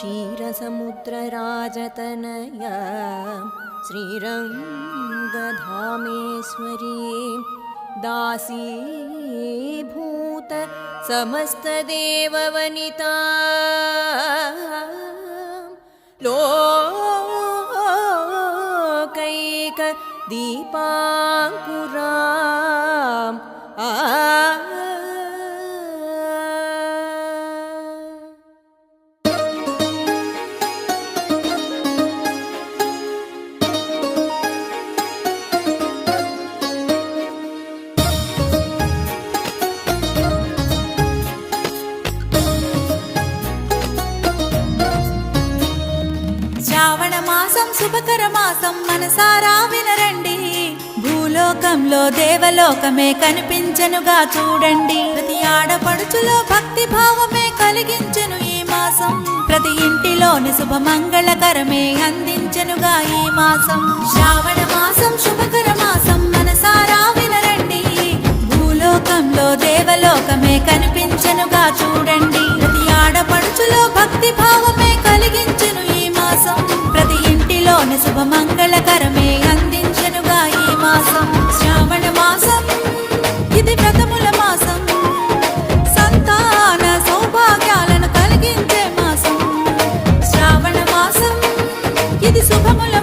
क्षीरसमुद्रराजतनया श्रीरङ्गधामेश्वरी दासीभूत समस्तदेववनिता। लोकैक శ్రావణ మాసం శుభకర మాసం మనసారా వినరండి. భూలోకంలో దేవలోకమే కనిపించనుగా చూడండి. ప్రతి ఆడపడుచులో భక్తి భావమే కలిగించెను ఈ మాసం. ప్రతి ఇంటిలోని శుభ మంగళకరమే అందించెనుగా ఈ మాసం. శ్రావణ మాసం శుభకర మాసం మనసారా వినరండి. భూలోకంలో దేవలోకమే కనిపించనుగా చూడండి. ఇంటిలోని శుభ మంగళకరమే అందించెనుగా ఈ మాసం. శ్రావణ మాసం ఇది వ్రతముల మాసం. సంతాన సౌభాగ్యాలను కలిగించే మాసం. శ్రావణ మాసం ఇది శుభముల